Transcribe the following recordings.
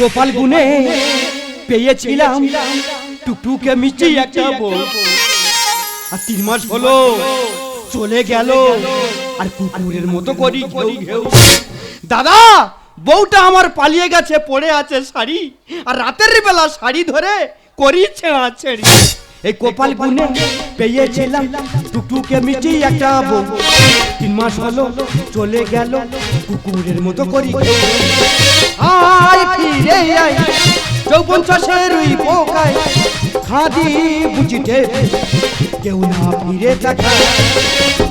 গোপাল গুনে পেয়েছিলাম। টুকটুকে মিষ্টি একটা বউ আর তিন মাস হলো, চলে গেল। আর কুকুরের মতো করি দাদা, বউটা আমার পালিয়ে গেছে, পড়ে আছে শাড়ি। আর রাতের বেলা শাড়ি ধরে করি ছেঁড়া ছেড়ি এই কপাল গুনে পেয়েছিলাম, টুকটুকে মিষ্টি একটা বউ তিন মাস হলো, চলে গেল, কুকুরের মতো করি। আয় ফিরে আয়, যৌবন চাষের ওই পোকায় খাদি বুঝিতে কেউ না ফিরে তাকায়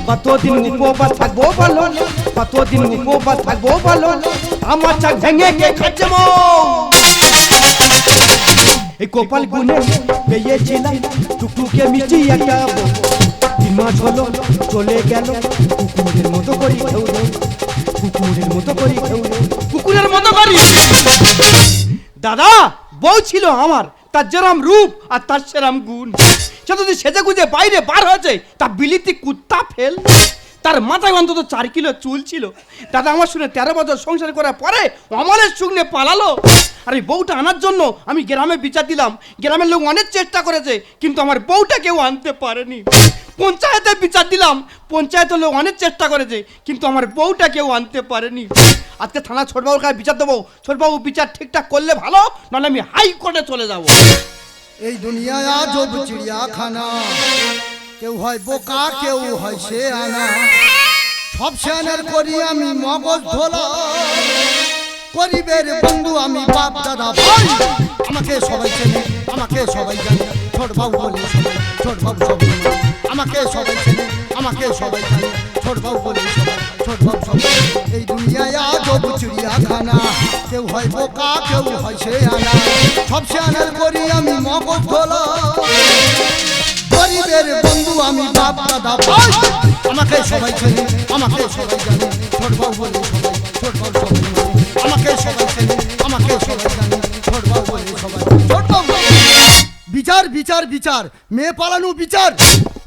কতদিন উপবাস থাকব বলো কতদিন উপবাস থাকব বলো আমার চাক ভেঙে কে খাচ্ছে এই কপাল গুনে পেয়েছিলাম টুকটুকে মিষ্টি একটা। তিন মাস হলো, চলে গেল, কুকুরের মতো করি খেউ দেউ। কুকুরের মতো করি খেউ দেউ। কুকুরের মতো করি। দাদা, বউ ছিল আমার, তার যেরম রূপ আর তার সেরম গুণ। সে যদি সেজে গুজে বাইরে বার হয়েছে তা বিলিতি কুত্তা ফেল। তার মাথায় অন্তত চার কিলো চুল ছিল। দাদা আমার শুনে তেরো বছর সংসার করার পরে অমলের শুকনে পালালো। আর এই বউটা আনার জন্য আমি গ্রামে বিচার দিলাম। গ্রামের লোক অনেক চেষ্টা করেছে, কিন্তু আমার বউটা কেউ আনতে পারেনি। পঞ্চায়েতে বিচার দিলাম। পঞ্চায়েতের লোক অনেক চেষ্টা করেছে, কিন্তু আমার বউটা কেউ আনতে পারেনি। আজকে থানা ছোটবাবুর কাছে বিচার দেবো। ছোটবাবু বিচার ঠিকঠাক করলে ভালো, নাহলে আমি হাই হাইকোর্টে চলে যাব। এই দুনিয়ায় আজব চিড়িয়াখানা। কেউ হয় বোকা, কেউ হয় সে আনা সব সেনের করি আমি মগজ ধোলা। গরিবের বন্ধু আমি বাপ দাদা ভাই। আমাকে সবাই চেনে, আমাকে সবাই জানে। ছোট বাবু বলে ছোট বাবু সবাই। আমাকে সবাই চেনে, আমাকে সবাই জানে। ছোট বাবু বলে সবাই। বাবু সবাই এই দুনিয়ায় আজব চিড়িয়াখানা কেউ হয় বোকা, কেউ হয় সে আনা। সব সেনের করি আমি মগজ ধোলা গরিবের বন্ধু আমি বাপ দাদা ভাই। আমাকে সবাই চেনে, আমাকে সবাই জানে। ছোট বাবু বলে সবাই ছোট বাবু সবাই। আমাকে সবাই চেনে, আমাকে সবাই জানে। ছোট বাবু বলে সবাই ছোট বাবু বিচার বিচার বিচার। মেয়ে পালানো বিচার।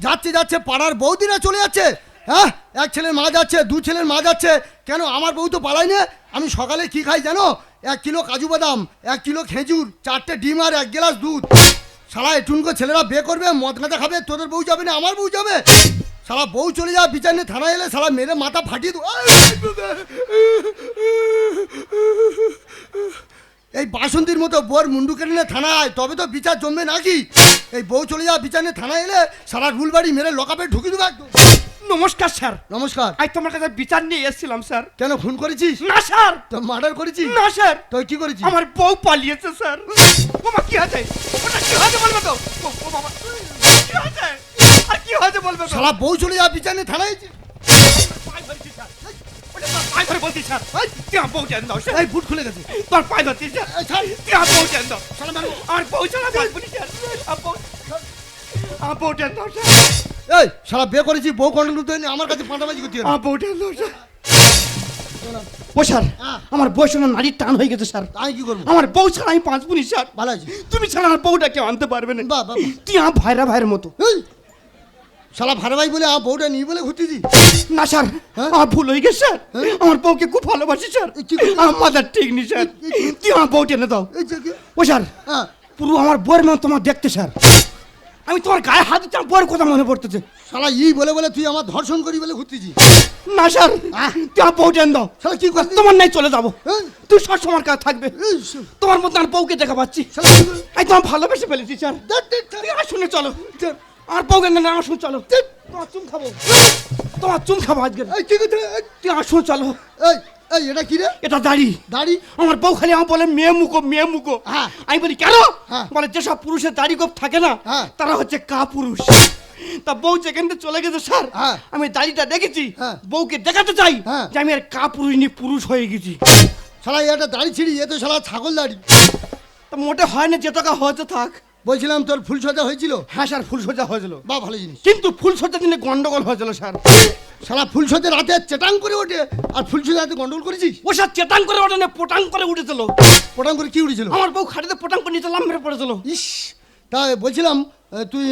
যাচ্ছে যাচ্ছে, পাড়ার বৌদিরা চলে যাচ্ছে। হ্যাঁ? এক ছেলের মা যাচ্ছে, দু ছেলের মা যাচ্ছে। কেন আমার বউ তো পালাই না? আমি সকালে কি খাই জানো? এক কিলো কাজু বাদাম, এক কিলো খেজুর, চারটে ডিম আর এক গ্লাস দুধ। সারা এটুনকো ছেলেরা বে করবে, মদ গাঁজা খাবে, তোদের বউ যাবে না, আমার বউ যাবে? সারা বউ চলে যাবে বিচার নিয়ে থানায় এলে সারা মেরে মাথা ফাটিয়ে দেবো এই বাসন্তীর মতো বোর মুন্ডু কেটে নিয়ে থানায়, তবে তো বিচার জমবে নাকি? এই বউ চলে যাওয়া বিচার নিয়ে থানায় এলে সারা রুল বাড়ি মেরে লকাপে ঢুকি দেবো একদম। নমস্কার স্যার। নমস্কার। আজ তোমার কাছে বিচার নিয়ে এসেছিলাম স্যার। কেন খুন করেছিস? না স্যার। তো মার্ডার করেছিস? না স্যার। তুই কি করেছিস? আমার বউ পালিয়েছে স্যার। বাবা কি আছে ওটা কি হয়েছে বলবে তো? ও বাবা। কি হয়েছে? আর কি হয়েছে বলবে সারা বউ চলে যাওয়া বিচার নিয়ে থানায় পায়ে ধরেছি স্যার। পায়ে ধরে বলছি স্যার। তুই আমার বউ টেন দাও এই বুট খুলে গেছে। তোর পায়ে ধরছি স্যার। তুই আমার বউ টেন দাও। শালা। আমার বউ বাঁচবো না স্যার। বউ স্যার এই সারা বিয়ে করেছি বউ কন্ট্রোল করতে হয়নি, আমার কাছে পাঁটাবাজি করতে হবে ও স্যার হ্যাঁ। আমার বউ সঙ্গে নারীর টান হয়ে গেছে স্যার। আমি কি করব? আমার বউ ছাড়া আমি পাঁচ বুনি স্যার। ভালো আছি। তুমি ছাড়া আমার বউটা কেউ আনতে পারবে না। বাহ। তুই আমার ভাইরা ভাইয়ের মতো। শালা ভাড়া ভাই বলে আমার বউটা নিয়ে বলে ঘুরতেছি না স্যার হ্যাঁ? আমার ভুল হয়ে গেছে স্যার। হ্যাঁ? আমার বউকে খুব ভালোবাসি স্যার। আমার মাথার ঠিক নেই স্যার। তুই আমার বউ টেনে দাও? ও স্যার হ্যাঁ। পুরো আমার বউয়ের মতো তোমার দেখতে স্যার। আমি তোমার গায়ে হাত দিতে আমার বউয়ের কথা মনে পড়তেছে। শালা ই বলে বলে তুই আমার ধর্ষণ করি বলে ঘুরতেছি না স্যার! তুই আমার বউ টেনে দাও। শালা কি করলি তোমার নাই চলে যাব? তুই সব সময় কাজ থাকবে। তোমার মতো আমার বউকে দেখা পাচ্ছি। আমি তোমার ভালোবেসে ফেলেছি স্যার। আমার শুনে চলো। আমার বউকে না আমার শুনে চলো। তোমার চুম খাব। তোমার চুম খাব আজকে। তুই শুনে চলো। এই এই এটা কি রে? এটা দাড়ি। দাড়ি? আমার বউ খালি আমার বলে মেয়ে মুখো মেয়ে মুখো। হ্যাঁ। আমি বলি কেন? হ্যাঁ। বলে যেসব পুরুষের দাড়ি গোপ থাকে না হ্যাঁ। তারা হচ্ছে কা পুরুষ তা বউ যেখান থেকে চলে গেছে স্যার হ্যাঁ। আমি দাড়িটা দেখেছি। বউকে দেখাতে চাই। যে আমি আর কা পুরুষ নিয়ে পুরুষ হয়ে গেছি। শালা এটা দাড়ি ছিড়ি এ তো শালা ছাগল দাড়ি। তা মোটে হয় না যে টাকা হয়তো থাক। বলছিলাম তোর ফুল সজা হয়েছিল? হ্যাঁ স্যার ফুল সোজা হয়েছিল। বা ভালো জিনিস। কিন্তু ফুল সোজা দিনে গন্ডগোল হয়েছিল স্যার। শালা ফুল রাতে চেটাং করে ওঠে। আর ফুল সজা রাতে গন্ডগোল করেছিস? ও সব চেটাং করে ওঠে না পোটাং করে উঠেছিল। পোটাং করে কি উঠেছিল? আমার বউ খাটিতে পোটাং করে নিচে লাম্বে পড়েছিল। ইস তা বলছিলাম তুই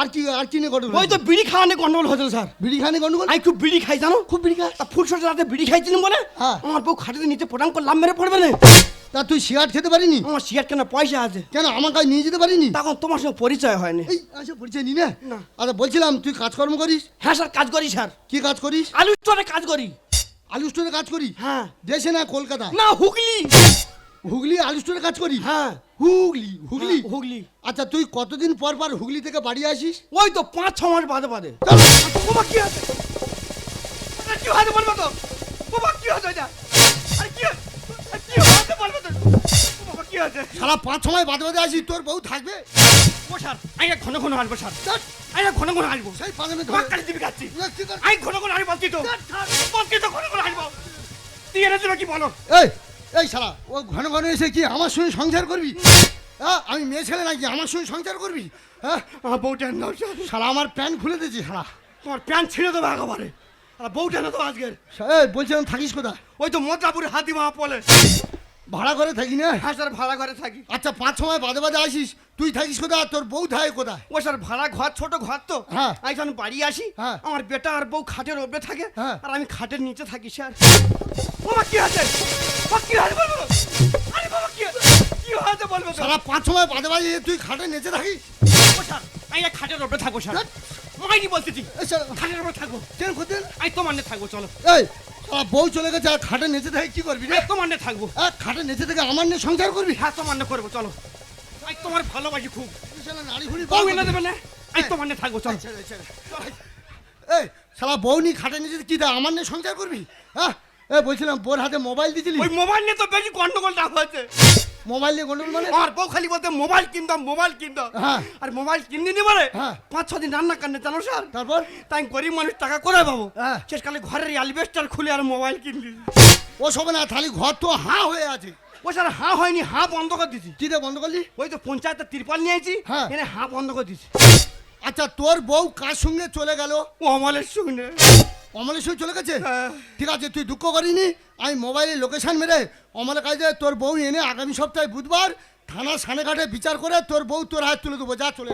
আর কি আর কি নিয়ে গন্ডগোল ওই তো বিড়ি খাওয়া নিয়ে গন্ডগোল হয়েছিল স্যার। বিড়ি খানে গন্ডগোল? আমি খুব বিড়ি খাই জানো? খুব বিড়ি তা ফুল সোজা রাতে বিড়ি খাইছিলাম বলে? হ্যাঁ। আমার বউ খাটিতে নিচে পোটাং করে লাম মেরে পড়বে না। তা তুই সিগারেট খেতে পারিনি? আমার সিগারেট কেন পয়সা আছে। কেন আমার কাছে নিয়ে যেতে পারিনি? তখন তোমার সঙ্গে পরিচয় হয়নি। এই আচ্ছা পরিচয় না? না। আচ্ছা বলছিলাম তুই কাজকর্ম করিস? হ্যাঁ স্যার কাজ করি স্যার। কি কাজ করিস? আলু স্টোরে কাজ করি। আলু স্টোরে কাজ করি হ্যাঁ। দেশে না কলকাতা? না হুগলি। হুগলি আলু স্টোরে কাজ করি হ্যাঁ। হুগলি হুগলি? হ্যাঁ, হুগলি। আচ্ছা তুই কতদিন পর পর হুগলি থেকে বাড়ি আসিস? ওই তো পাঁচ ছ মাস বাদে বাদে। চল। কি আছে কি হয়েছে বলব তো? বাবা কি হয়েছে এটা আরে কি? কি হয়েছে বলব তো? বাবা কি হয়েছে? সারা পাঁচ সময় বাদে বাদে আসিস তোর বউ থাকবে? ও স্যার আমি ঘন ঘন আসব স্যার। আমি ঘন ঘন আসব। সেই পাঁচমে তোমার কাছে দিবি খাচ্ছি আমি ঘন ঘন আসব বলছি তো। বলছি তো ঘন ঘন আসব। তুই এনে কি বলো? এই এই শালা ও ঘন ঘন এসে কি আমার সঙ্গে সংসার করবি? হ্যাঁ আমি মেয়ে ছেলে নাকি আমার সঙ্গে সংসার করবি? হ্যাঁ? আমার বউটা নাও স্যার শালা আমার প্যান্ট খুলে দিয়েছি শালা। তোমার প্যান্ট ছিঁড়ে দেবো একেবারে। আর বউটা না তো আজকের। বলছিলাম থাকিস কোথায়? ওই তো মোদ্রাপুরে হাতি মা পলে ভাড়া ঘরে থাকি না? হ্যাঁ স্যার ভাড়া ঘরে থাকি। আচ্ছা পাঁচ সময় বাদে বাদে আসিস। তুই থাকিস কোথায়? তোর বউ থাকে কোথায়? ও স্যার ভাড়া ঘর ছোট ঘর তো। হ্যাঁ। আমি যখন বাড়ি আসি হ্যাঁ। আমার বেটা আর বউ খাটের ওপরে থাকে। হ্যাঁ। আর আমি খাটের নিচে থাকি স্যার। বাবা কি আছে কি আছে বলব? আরে বাবা কি আছে? কি হয়েছে বলব? সারা পাঁচ সময় বাদে বাদে তুই খাটে নেচে থাকিস? ও স্যার আমি খাটের ওপরে থাকব স্যার। মাইনি বলতেছি খাটের ওপরে থাকব। কেন করতেন আমি তোমার নিয়ে থাকব চলো। এই বউ চলে গেছে আর খাটে নেচে থাকে কি করবি রে? তোমার নিয়ে থাকব। আর খাটে নেচে থেকে আমার নিয়ে সংসার করবি? হ্যাঁ তোমার নিয়ে করব চলো। আই তোমার ভালোবাসি খুব। নাড়ি ঘুড়ি বউ এনে দেবে না? আই তোমার নিয়ে থাকব চলো। এই শালা বউ নি খাটে নিচে কি দা আমার নিয়ে সংসার করবি? হ্যাঁ এ বলছিলাম বোর হাতে মোবাইল দিছিলি ওই মোবাইল নিয়ে তো বেশি গন্ডগোলটা হয়েছে। মোবাইল নিয়ে গন্ডগোল মানে? আমার বউ খালি বলতে মোবাইল কিনতাম মোবাইল কিনতাম। আর মোবাইল কিনে নি হ্যাঁ। পাঁচ ছ দিন রান্না কান্নে জানো স্যার? তারপর? তাই গরিব মানুষ টাকা করে পাবো? হ্যাঁ। শেষকালে ঘরের অ্যালবেস্টার খুলে আর মোবাইল কিনলি। ও সবে না থালি ঘর তো হাঁ হয়ে আছে। ও স্যার হাঁ হয়নি হাঁ বন্ধ করে দিছি কি বন্ধ করলি? ওই তো পঞ্চায়েতের তিরপাল নিয়েছি হ্যাঁ। এনে হাঁ বন্ধ করে দিছি আচ্ছা তোর বউ কার সঙ্গে চলে গেল? আমলের শুনে অমলের সঙ্গে চলে গেছে? হ্যাঁ। ঠিক আছে তুই দুঃখ করিনি আমি মোবাইলে লোকেশন মেরে অমলের কাছে তোর বউ এনে আগামী সপ্তাহে বুধবার থানা সানেঘাটে বিচার করে তোর বউ তোর হাত তুলে দেবো যা চলে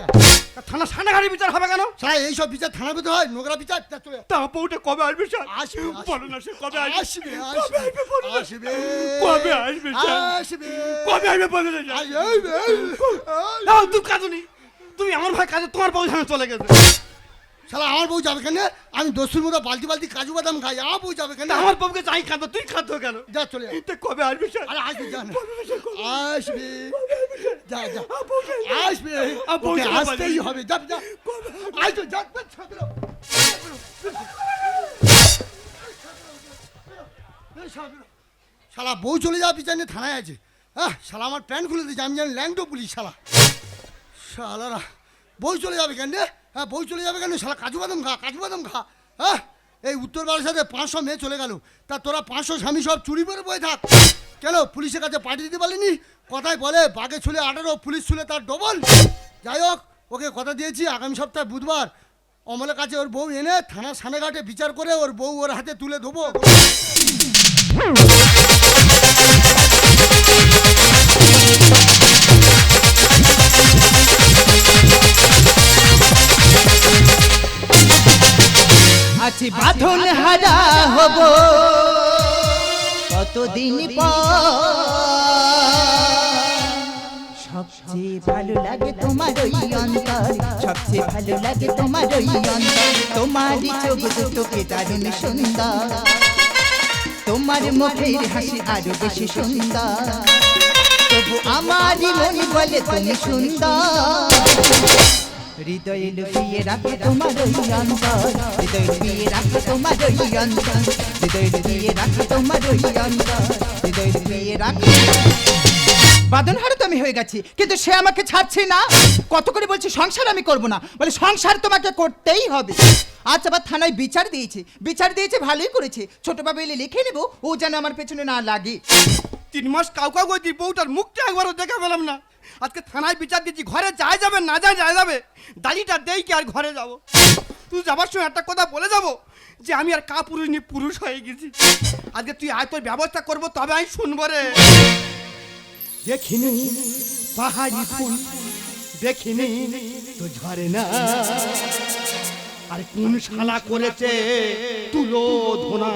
যা থানা সানাঘাড়ি বিচার হবে কেন? সারা এইসব বিচার থানা পেতে হয় নোংরা বিচার যা চলে তা বউটা কবে আসবে স্যার? আসবে, আসবে। বলো না সে কবে আসবে। আসবে কবে আসবে না। কবে আসবে স্যার? আসবে। কবে আসবে বলো না স্যার? আসবে কাঁদুনি তুমি আমার ভাই কাজে তোমার বউ সামনে চলে গেছে। শালা আমার বউ যাবে কেন? আমি দস্যুর মতো বালতি বালতি কাজু বাদাম খাই আমার বউ যাবে কেন? আমার বউকে চাই কাঁদো তুই কাঁদো কেন? যা চলে যা কবে আসবে আরে আসবে যা আসবে যা যা। আসবে। আসতেই হবে। যা যা। আসবে? যা শালা বউ চলে যাওয়া পিছনে থানায় আছে। হ্যাঁ শালা আমার প্যান্ট খুলে দিয়েছে। আমি জানি ল্যাংটো পুলিশ শালা। শালারা। বউ চলে যাবে কেন রে? হ্যাঁ বউ চলে যাবে কেন শালা কাজু বাদাম খা, কাজু বাদাম খা। হ্যাঁ এই উত্তর সাথে পাঁচশো মেয়ে চলে গেল। তা তোরা পাঁচশো স্বামী সব চুরি করে বয়ে থাক। কেন পুলিশের কাছে পাঠিয়ে দিতে পারিনি? কথায় বলে, বাঘে ছুলে আঠারো, পুলিশ ছুলে তার ডবল। যাই হোক, ওকে কথা দিয়েছি, আগামী সপ্তাহে বুধবার। অমলের কাছে ওর বউ এনে থানার সানেঘাটে বিচার করে ওর বউ ওর হাতে তুলে দেবো। আছি বাঁধন হারা হব। কতদিন সবচেয়ে ভালো লাগে তোমার ওই অন্তর। সবচেয়ে ভালো লাগে তোমার ওই অন্তর। তোমারই চোখ দুটোকে দারুণ সুন্দর। তোমার মুখের হাসি আরও বেশি সুন্দর। তবু আমারই মন বলে তুমি সুন্দর। হৃদয়ে লুকিয়ে রাখে তোমার ওই অন্তর। হৃদয় লুকিয়ে রাখে তোমার ওই অন্তর। হৃদয় লুকিয়ে রাখে তোমার ওই অন্তর। হৃদয় লুকিয়ে রাখে। বাদন হারে তো আমি হয়ে গেছি, কিন্তু সে আমাকে ছাড়ছে না। কত করে বলছি, সংসার আমি করব না। বলে, সংসার তোমাকে করতেই হবে। আজ আবার থানায় বিচার দিয়েছে। বিচার দিয়েছে, ভালোই করেছে। ছোট বাবা এলে লিখে নেব, ও যেন আমার পেছনে না লাগে। তিন মাস কাউ কাউ বউটার মুখটা একবারও দেখা পেলাম না। আজকে থানায় বিচার দিচ্ছি, ঘরে যায় যাবে, না যায় যায় যাবে। দাড়িটা দেই কি আর ঘরে যাব? তুই যাবার সময় একটা কথা বলে যাব যে আমি আর কা পুরুষ নি পুরুষ হয়ে গেছি। আজকে তুই আয়, তোর ব্যবস্থা করব, তবে আমি শুনব রে। দেখিনি পাহাড়ি ফুল, দেখিনি তো ঝরে না আর কোন শালা করেছে তুলো ধোনা?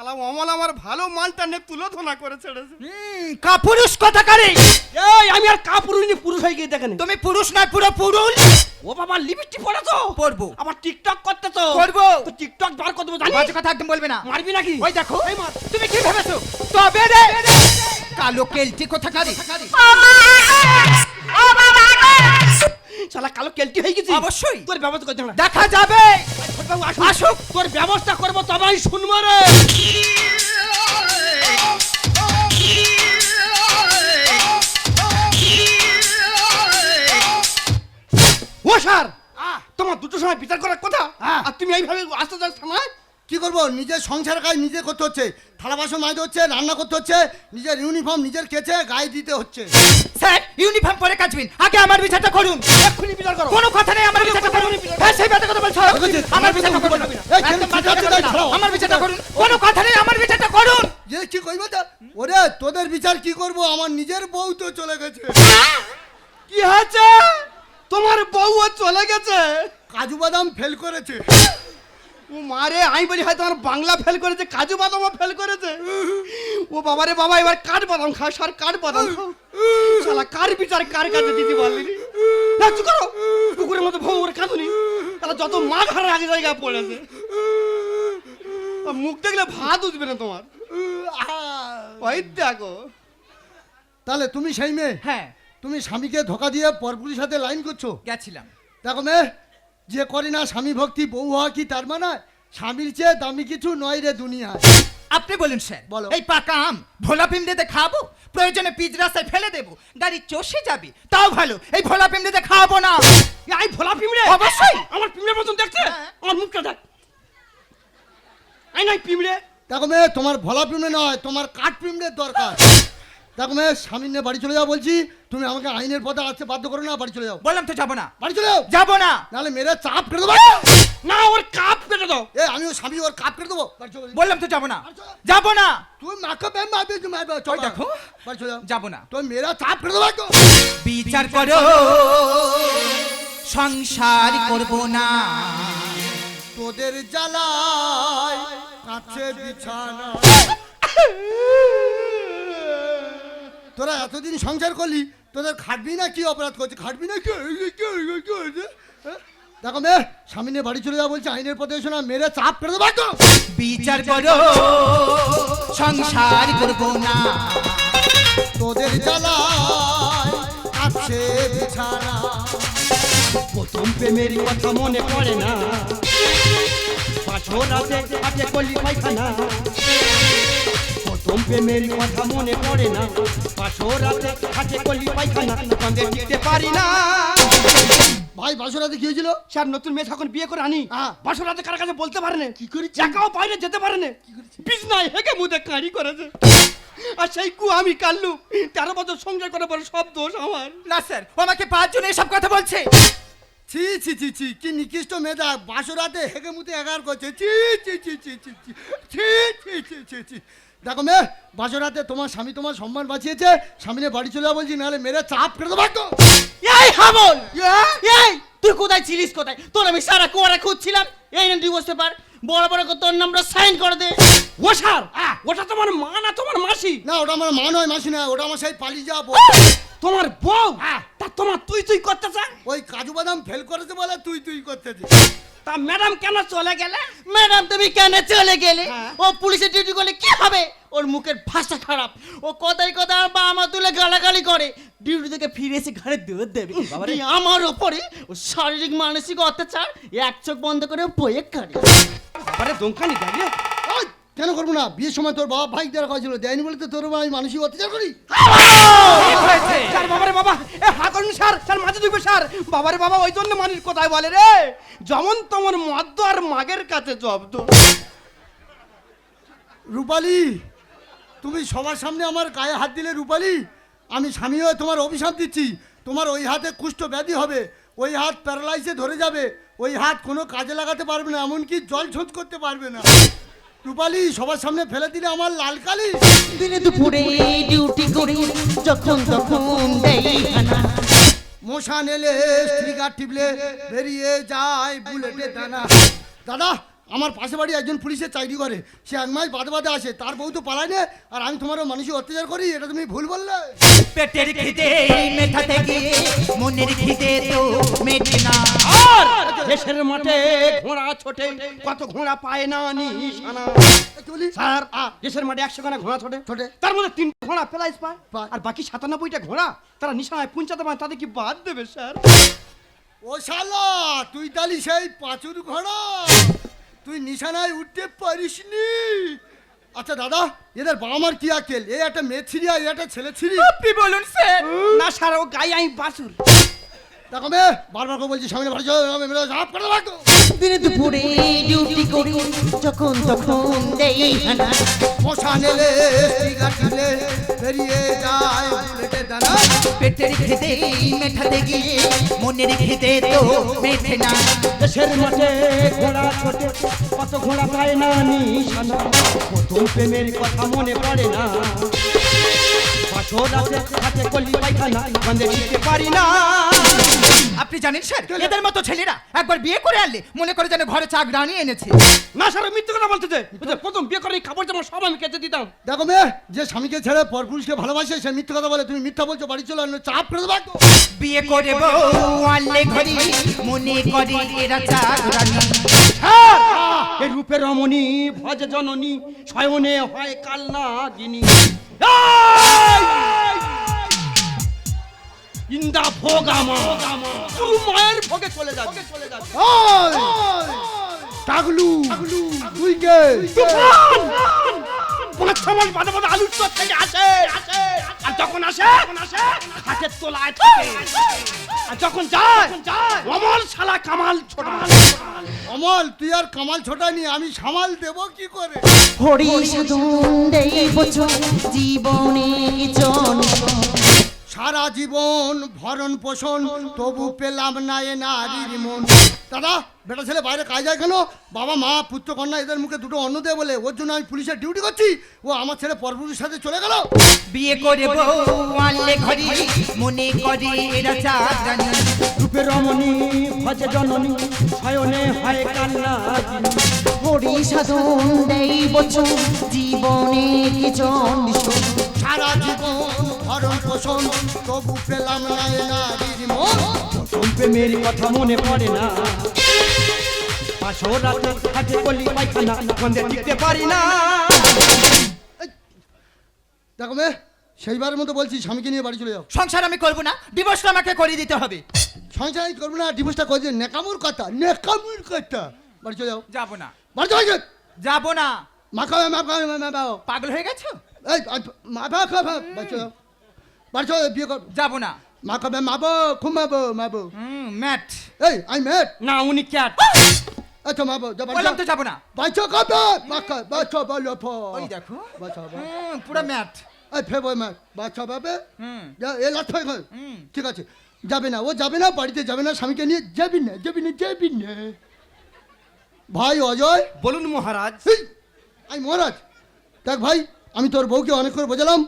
শালা অমল আমার ভালো মালটা নে তুলো ধোনা করে ছেড়েছে। কাপুরুষ কথাকারে? এই আমি আর কাপুরুষ নি পুরুষ হয়ে গিয়ে দেখেন। তুমি পুরুষ নয় পুরো পুরুষ। ও বাবা লিপস্টিক পড়েছো পরবো। আবার টিকটক করতেছো? করব। তো টিকটক বার করে দেবো জানিস বাজে কথা একদম বলবে না। মারবি নাকি? ওই দেখো। এই মার। তুমি কি ভেবেছো? তবে রে। কালো কেলটি কথা কোথাকারে? শালা কালো কেলটি হয়ে গেছি। অবশ্যই। তোর ব্যবস্থা করতে না। দেখা যাবে। আসুক আসুক তোর ব্যবস্থা করব তবে আমি শুনব রে। ও স্যার তোমার দুটো সময় বিচার করার কথা? হ্যাঁ। আর তুমি এইভাবে আসতে যাস থানায়? কি করব? নিজের সংসারের কাজ নিজে করতে হচ্ছে। থালা বাসন মাজতে হচ্ছে রান্না করতে হচ্ছে নিজের ইউনিফর্ম নিজের কেচে গায়ে দিতে হচ্ছে। স্যার ইউনিফর্ম পরে কাচবেন আগে আমার বিচারটা করুন। এক্ষুনি বিচার করো। কোনো কথা নেই আমার বিচারটা করুন। হ্যাঁ সেই কথা কথা বলছো। আমার বিচারটা করুন। এই, কেন। করছ? আমার বিচারটা করুন। কোনো কথা নেই আমার বিচারটা করুন। যে কি কইবে তো? ওরে তোদের বিচার কি করব? আমার নিজের বউ তো চলে গেছে। কি হয়েছে? তোমার বউ ও চলে গেছে? কাজু বাদাম ফেল করেছে। ও মারে আমি বলি হয়তো আমার বাংলা ফেল করেছে কাজু বাদামও ফেল করেছে। ও বাবারে বাবা এবার কাঠ বাদাম খাস আর কাঠ বাদাম খাও। শালা কার বিচার কার কাছে দিতে পারলি নি? চুপ করো। কুকুরের মতো ভৌ করে কাঁদুনি। তাহলে যত মা ঘরের আগে জায়গা পড়েছে। মুখ দেখলে ভাত উঠবে না তোমার। ওই দেখো। তাহলে তুমি সেই মেয়ে? হ্যাঁ। তুমি স্বামীকে ধোকা দিয়ে পরপুলির সাথে লাইন করছ? গেছিলাম। দেখো মেয়ে যে করে না স্বামী ভক্তি বউ হওয়া কি তার মানে? স্বামীর চেয়ে দামি কিছু নয় রে দুনিয়ায়। আপনি বলুন স্যার বলো। এই পাকা আম ভোলা পিমড়েতে খাব? প্রয়োজনে পিচ রাস্তায় ফেলে দেবো। গাড়ি চষে যাবে তাও ভালো। এই ভোলা পিমড়েতে খাব না। এই ভোলা পিমড়ে অবশ্যই। আমার পিমড়ে মতন দেখতে? হ্যাঁ। আমার মুখটা দেখ। আই নাই পিমড়ে দেখো মেয়ে তোমার ভোলা পিমড়ে নয় তোমার কাঠ পিমড়ের দরকার। দেখো মেয়ে স্বামী নিয়ে বাড়ি চলে যাও বলছি। তুমি আমাকে আইনের পথে আসতে বাধ্য করো না বাড়ি চলে যাও। বললাম তো যাব না। বাড়ি চলে যাও। যাব না। নাহলে মেরে চাপ কেটে দেবো। না ওর কাপ কেটে দাও। এ আমি ওর স্বামী ওর কাপ কেটে দেবো। বললাম তো যাব না। যাব না। তুই মাকে ব্যায়াম মারবি তুমি মারবে চল দেখো। বাড়ি চলে যাও। যাব না। তুই মেরা চাপ কেটে দেবো। বিচার করো। সংসার করব না। তোদের জ্বালায় কাছে বিছানা। তোরা এতদিন সংসার করলি তোদের খাটবি না কি অপরাধ করছে? খাটবি না কি? দেখো মে স্বামী নিয়ে বাড়ি চলে যাওয়া বলছে আইনের পথে এসো না মেরে চাপ করে দেবো বিচার করো সংসার করব না। তোদের জ্বালায় কাছে বিছানা। প্রথম প্রেমের কথা মনে পড়ে না। পাঁচর রাতে হাতে কলি পায়খানা। প্রথম প্রেমের কথা মনে পড়ে না পাঁচর রাতে হাতে কলি পায়খানা সঙ্গে টিকতে পারি না ভাই বাসরাতে কি হয়েছিল স্যার নতুন মেয়ে যখন বিয়ে করে আনি হ্যাঁ। বাসর রাতে কার কাছে বলতে পারে না কি করে একাও বাইরে যেতে পারে না বিছনায় হেগে মুদে কাঁড়ি করেছে আর সেই কু আমি কাল্লু তেরো বছর সংসার করে পরে সব দোষ আমার না স্যার আমাকে পাঁচজন এসব কথা বলছে ছি ছি ছি ছি কি নিকৃষ্ট মেধা বাসরাতে হেগে মুতে এগার করছে ছি ছি ছি ছি ছি ছি ছি ছি ছি ছি দেখো মেয়ে বাসরাতে তোমার স্বামী তোমার সম্মান বাঁচিয়েছে স্বামী নিয়ে বাড়ি চলে যাও বলছি নাহলে মেরে চাপ করে দেবো এই হামল! এই তুই কোথায় ছিলিস কোথায়? তোর আমি সারা কুয়ারা খুঁজছিলাম। এই না ডিভোর্স পেপার বড় বড় করে তোর নামটা সাইন করে দে। ও স্যার ওটা তোমার মা না তোমার মাসি? না ওটা আমার মা নয় মাসি না ওটা আমার সেই পালিয়ে যাব। তোমার বউ? তা তোমার তুই তুই করতে চান ওই কাজু বাদাম ফেল করেছে বলে তুই তুই করতেছি তা ম্যাডাম কেন চলে গেলে? ম্যাডাম তুমি কেন চলে গেলে? হ্যাঁ। ও পুলিশের ডিউটি করলে কি হবে? ওর মুখের ভাষা খারাপ। ও কথাই কথা বা আমার তুলে গালাগালি করে। ডিউটি থেকে ফিরে এসে ঘরে দুধ দেবে। আমার ওপরে ও শারীরিক মানসিক অত্যাচার এক চোখ বন্ধ করে বয়ে কাটে আরে দোকানি দেখ রে ওই, কেন করব না? বিয়ের সময় তোর বাবা ভাই দেওয়া হয়েছিল দেয়নি বলে তো তোর বাবা আমি মানসিক অত্যাচার করি? স্যার বাবারে বাবা এ হা স্যার স্যার মাঝে দুইবে স্যার। বাবারে বাবা ওই জন্য মানুষ কোথায় বলে রে? যেমন তোমার মদ্য আর মাগের কাছে জব্দ। রূপালি তুমি সবার সামনে আমার গায়ে হাত দিলে রূপালি আমি স্বামী হয়ে তোমার অভিশাপ দিচ্ছি। তোমার ওই হাতে কুষ্ঠ ব্যাধি হবে ওই হাত প্যারালাইসে ধরে যাবে ওই হাত কোনো কাজে লাগাতে পারবে না এমনকি জল ছোঁচ করতে পারবে না। রূপালি সবার সামনে ফেলে দিলে আমার লাল কালি। দিনে দুপুরে ডিউটি করি যখন তখন দেই খানা। মশা নেলে স্ট্রিকার টিপলে বেরিয়ে যায় বুলেটে দানা। দাদা আমার পাশে বাড়ি একজন পুলিশের চাকরি করে। সে এক মাস বাদে বাদে আসে তার বউ তো পালায় না আর আমি তোমারও মানুষের অত্যাচার করি এটা তুমি ভুল বললে। পেটের খিদে মেটাতে গিয়ে মনের খিদে তো মেটে না। আর! দেশের মাঠে ঘোড়া ছোটে কত ঘোড়া পায় না নিশানা। স্যার দেশের মাঠে একশো খানা ঘোড়া ছোটে। ছোটে। তার মধ্যে তিনটে ঘোড়া প্রাইজ পায় পায়। আর বাকি সাতানব্বইটা ঘোড়া তারা নিশানায় পৌঁছাতে পারে তাদের কি বাদ দেবে স্যার? ও শালা তুই তালি সেই পাঁচুর ঘোড়া। তুই নিশানায় উঠতে পারিসনি। আচ্ছা দাদা এদের বাবা মার কি আকেল? এ একটা মেয়ে ছিড়ি আর একটা ছেলে ছিড়ি। আপনি বলুন স্যার। না সারা ও গায়ে আমি বাসুর। দেখো মে বারবার করে বলছি সামনে ভালো ঝাঁপ করে দিনে দুপুরে ডিউটি করি যখন তখন দেই হানা। মশা নেলে গাঠিলে বেরিয়ে যায় বুলেটের দানা। পেটের খিদে মেটাতে গিয়ে মনের খিদে তো মেটে না। দেশের মাঠে ঘোড়া ছোটে কত ঘোড়া পায় না নিশানা। প্রথম প্রেমের কথা মনে পড়ে না। বছর রাতে হাতে কলি পায়খানা বন্ধে দিতে পারি না। আপনি জানেন স্যার এদের মতো ছেলেরা একবার বিয়ে করে আনলে মনে করে যেন ঘরে চাক রানি এনেছে। না স্যার মিথ্যে কথা বলতেছে। বুঝলে, প্রথম বিয়ে করে কাপড় জামা সব আমি কেটে দিতাম। দেখো মে যে স্বামীকে ছেড়ে পরপুরুষকে ভালোবাসে সে মিথ্যে কথা বলে তুমি মিথ্যা বলছো বাড়ি চলো চাপ করে রাখো বিয়ে করে বউ আনলে ঘরে মনে করে এরা চাক রানি এই রূপের রমণী ভজ জননী শয়নে হয় কাল না গিনি ইন্দা ভোগ আমার তুই মায়ের ভোগে চলে যাবি! টাগলু। তুই কে? তুফান! পাঁচ সময় মাঝে মাঝে আলুর চর থেকে আসে। আসে আর যখন আসে হাতের তোলায় থাকে। আর যখন যায় অমল শালা কামাল ছোট। অমল তুই আর কামাল ছোটানি আমি সামাল দেব কি করে? হরি সাধন দেই বছর জীবনে জন সারা জীবন ভরণ পোষণ তবু পেলাম না এ নারীর মন। দাদা বেটা ছেলে বাইরে কাজ যায় কেন? বাবা মা পুত্র কন্যা এদের মুখে দুটো অন্ন দেয় বলে। ওর জন্য আমি পুলিশের ডিউটি করছি। ও আমার ছেলে পরপুরুষের সাথে চলে গেল। বিয়ে করে বউ আনলে ঘরে মনে করে এরা রানি রমণী ভজ জননী শয়নে হয় কাল না গিনি হরি সাধন দেই বছর জীবনে সারা জীবন ভরণ পোষণ তবু পেলাম না এ নারীর মন। প্রথম প্রেমের কথা মনে পড়ে না। পাঁচশো রাতে হাতে কলি পায়খানা বন্ধে টিকতে পারি না। দেখো মে সেইবারের মতো বলছি স্বামীকে নিয়ে বাড়ি চলে যাও। সংসার আমি করব না ডিভোর্সটা আমাকে করে দিতে হবে। সংসার আমি করব না ডিভোর্সটা করে দিয়ে নেকামুর কথা নেকামুর কথা। বাড়ি চলে যাও। যাব না। বাড়ি চলে যাও। যাব না। মা খাবে মা খাবে মা খাও পাগল হয়ে গেছো? এই আই- মা ভা খাবে চলে যাও, বিয়ে কর। যাব না। মাখাবে মাবো ঘুমাবো মাবো হুম ম্যাট। এই আই মেট না উনি ক্যাট। আচ্ছা মাবো যা বাড়ি বললাম তো যাব না। বাচ্চা খাবে মা খাবে বাচ্চা বলো ফো ওই দেখো। বাবা। হুম পুরো ম্যাট। এই ফেবো ম্যাট। বাচ্চা পাবে হুম। এ লাট হয়ে গেল। ঠিক আছে। যাবে না ও যাবে না বাড়িতে যাবে না স্বামীকে নিয়ে যাবি না যাবি না যাবি না। ভাই অজয়। বলুন মহারাজ। আমি মহারাজ, দেখ ভাই, আমি তোর বউকে অনেক করে বোঝালাম।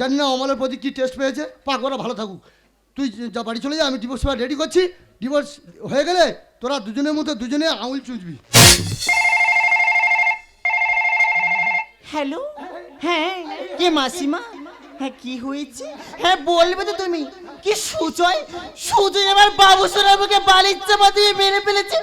জানি না অমলের প্রতি কী টেস্ট পেয়েছে। পাক ওরা ভালো থাকুক। তুই যা বাড়ি চলে যা, আমি ডিভোর্স পেপার রেডি করছি। ডিভোর্স হয়ে গেলে তোরা দুজনের মধ্যে দুজনে আঙুল চুষবি হ্যালো? হ্যাঁ কে মাসিমা। হ্যাঁ কি হয়েছে? হ্যাঁ বলবে তো তুমি। কি সুজয়? সুজয় আমার বাবু সোনাবুকে বালির চাপা দিয়ে মেরে ফেলেছে।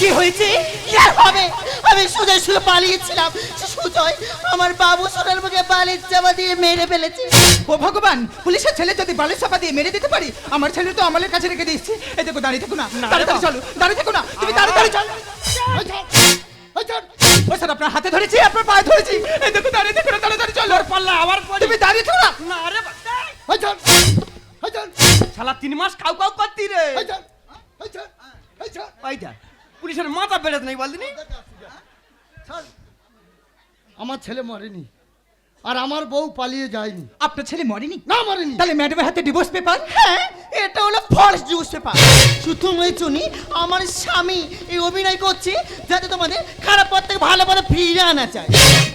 কি হয়েছে? কি আর হবে? আমি সুজয় শুধু পালিয়েছিলাম। সুজয় আমার বাবু সোনার মুখে বালির চাপা দিয়ে মেরে ফেলেছে। ও ভগবান পুলিশের ছেলে যদি বালির চাপা দিয়ে মেরে দিতে পারি আমার ছেলে তো আমলের কাছে রেখে দিয়েছি। এই দেখো দাঁড়িয়ে থাকো না। তাড়াতাড়ি চলো দাঁড়িয়ে থাকো না। তুমি তাড়াতাড়ি চলো। ও স্যার আপনার হাতে ধরেছি আপনার পায়ে ধরেছি। এই দেখো দাঁড়িয়ে থাকো না তাড়াতাড়ি চলো। পাল্লা আবার তুমি দাঁড়িয়ে থাকো না। আরে এই ছাড়, শালা তিন মাস খাও খাও করতি রে। ওইটা পুলিশের মাথা বেড়ে নেই বলদিনি। আমার ছেলে মরেনি আর আমার বউ পালিয়ে যায়নি। আপনার ছেলে মরেনি? না মরেনি। তাহলে ম্যাডামের হাতে ডিভোর্স পেপার হ্যাঁ এটা হলো ফলস নিউজ পেপার শুধু চুনি আমার স্বামী এই অভিনয় করছে যাতে তোমাদের খারাপ পথ থেকে ভালো পথে ফিরে আনা চায়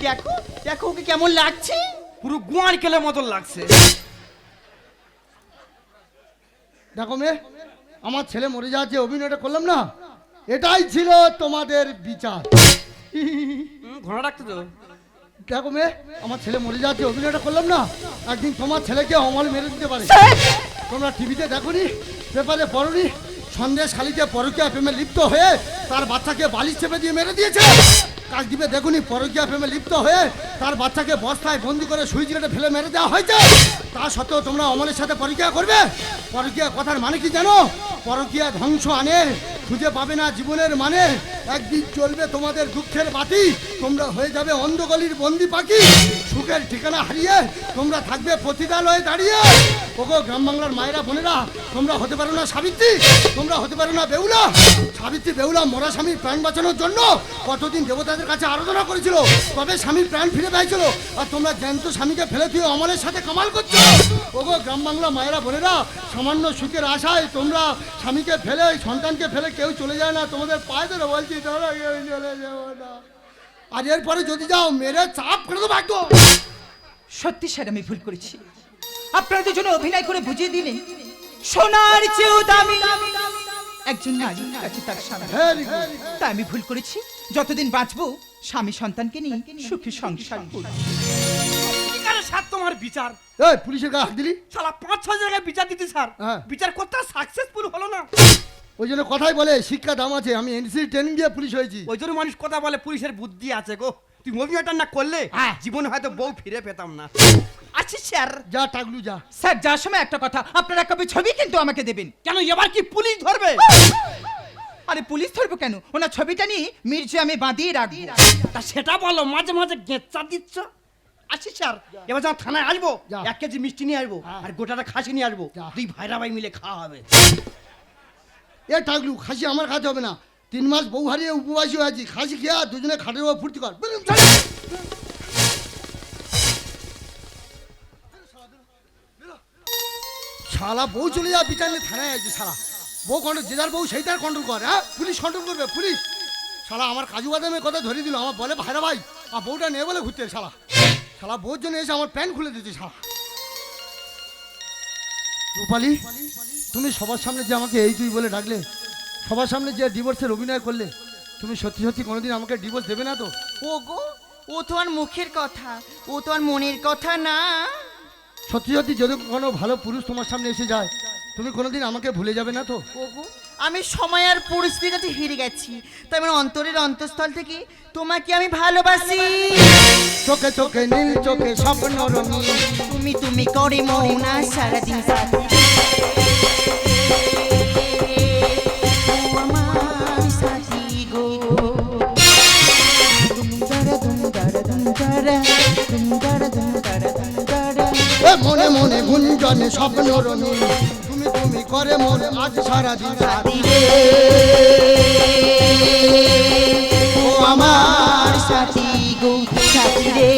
দেখো দেখো ওকে কেমন লাগছে। পুরো গুয়ার কেলের মতন লাগছে। দেখো মে আমার ছেলে মরে যাওয়ার যে অভিনয়টা করলাম না? এটাই ছিল তোমাদের বিচার। ঘোড়া রাখতে তো। দেখো মেয়ে আমার ছেলে মরে যাচ্ছে অভিনয়টা করলাম না? একদিন তোমার ছেলেকে অমল মেরে দিতে পারে। তোমরা টিভিতে দেখোনি পেপারে পড়নি সন্দেশ খালিতে পরকিয়া প্রেমে লিপ্ত হয়ে তার বাচ্চাকে বালিশ চেপে দিয়ে মেরে দিয়েছে? কাকদ্বীপে দেখুনি পরকিয়া প্রেমে লিপ্ত হয়ে তার বাচ্চাকে বস্তায় বন্দি করে সুইচ গেটে ফেলে মেরে দেওয়া হয়েছে। তা সত্ত্বেও তোমরা অমলের সাথে পরকিয়া করবে? পরকিয়া কথার মানে কি জানো? পরকিয়া ধ্বংস আনে, খুঁজে পাবে না জীবনের মানে। একদিন চলবে তোমাদের দুঃখের বাতি, তোমরা হয়ে যাবে অন্ধগলির বন্দি পাখি। সুখের ঠিকানা হারিয়ে তোমরা থাকবে প্রতিদালয়ে দাঁড়িয়ে। ওগো গ্রাম বাংলার মায়েরা, বোনেরা, তোমরা হতে পারো না সাবিত্রী, তোমরা হতে পারো না বেউলা। সাবিত্রী, বেউলা, মরা স্বামীর প্রাণ বাঁচানোর জন্য কতদিন দেবতাদের কাছে আরাধনা করেছিল তবে স্বামীর প্রাণ ফিরে পেয়েছিল আর তোমরা জ্যান্ত স্বামীকে ফেলে দিয়ে অমলের সাথে কামাল করছ? ওগো গ্রাম বাংলা মায়েরা, বোনেরা, সামান্য সুখের আশায় তোমরা স্বামীকে ফেলে, সন্তানকে ফেলে কেউ চলে যায় না, তোমাদের পায়ে ধরে বলছি, তোমরা কেউ চলে যাও না। আর এরপরে যদি যাও মেরে চাপ করে দেবো একদম। সত্যি স্যার আমি ভুল করেছি। আপনারা দুজন অভিনয় করে বুঝিয়ে দিলেন। সোনার চেয়েও দামি। একজন নারী আছে তার স্বামী। ভেরি গুড তা আমি ভুল করেছি। যতদিন বাঁচবো স্বামী সন্তানকে নিয়ে সুখী সংসার করব। স্যার তোমার বিচার? এই পুলিশের গায়ে হাত দিলি? শালা পাঁচ ছয় জায়গায় বিচার দিতে স্যার। হ্যাঁ। বিচার করতে সাকসেসফুল হলো না। ওই জন্য কথাই বলে শিক্ষা দাম আছে আমি এনসি ট্রেনিং দিয়ে পুলিশ হয়েছি। ওই জন্য মানুষ কথা বলে পুলিশের বুদ্ধি আছে গো। তুই অভিনয়টা না করলে হ্যাঁ। জীবনে হয়তো বউ ফিরে পেতাম না। আচ্ছা স্যার। যা টাকলু যা। স্যার যার সময় একটা কথা আপনারা কবে ছবি কিন্তু আমাকে দেবেন। কেন এবার কি পুলিশ ধরবে? আরে পুলিশ ধরবো কেন? ওনার ছবিটা নিয়ে মির্জামে বাঁধিয়ে রাখব। তা সেটা বলো মাঝে মাঝে গেঁচা দিচ্ছ? আচ্ছা স্যার এবার যখন থানায় আসব যা। এক কেজি মিষ্টি নিয়ে আসব হ্যাঁ। আর গোটাটা খাসি নিয়ে আসব যা। দুই ভাইরা ভাই মিলে খাওয়া হবে। এ টাকলু, খাসি আমার খাতে হবে না। তিন মাস বউ হারিয়ে উপবাসী হয়েছি খাসি খেয়ে দুজনে খাটের উপর ফুর্তি কর। শালা, বউ চলে যা, বিচার নিয়ে থানায় আছে শালা। বউ কন্ট্রোল, যে যার বউ সেই তার কন্ট্রোল করে হ্যাঁ? পুলিশ কন্ট্রোল করবে, পুলিশ। শালা, আমার কাজু বাদামের কথা ধরে দিল, আমার বলে ভাইরা ভাই আর বউটা নেই বলে ঘুরতে শালা। শালা, বউর জন্য এসে আমার প্যান্ট খুলে দিতে শালা। রূপালি তুমি সবার সামনে যে আমাকে এই তুই বলে ডাকলে সবার সামনে যে ডিভোর্সের অভিনয় করলে তুমি সত্যি সত্যি কোনোদিন আমাকে ডিভোর্স দেবে না তো? ও গো ও তো আর মুখের কথা ও তো আর মনের কথা না। সত্যি সত্যি যদি কোনো ভালো পুরুষ তোমার সামনে এসে যায় তুমি কোনোদিন আমাকে ভুলে যাবে না তো? ওগো আমি সময় আর পরিস্থিতির কাছে হেরে গেছি। তাই আমার অন্তরের অন্তঃস্থল থেকে তোমাকে আমি ভালোবাসি। চোখে চোখে নীল চোখে স্বপ্ন রঙিন। তুমি তুমি করে মৌনা সারাদিন সাথী মনে মনে গুঞ্জনে স্বপ্ন রঙিন। তুমি করে মন আজ সারা দিন আমার সাথী গো সাথী রে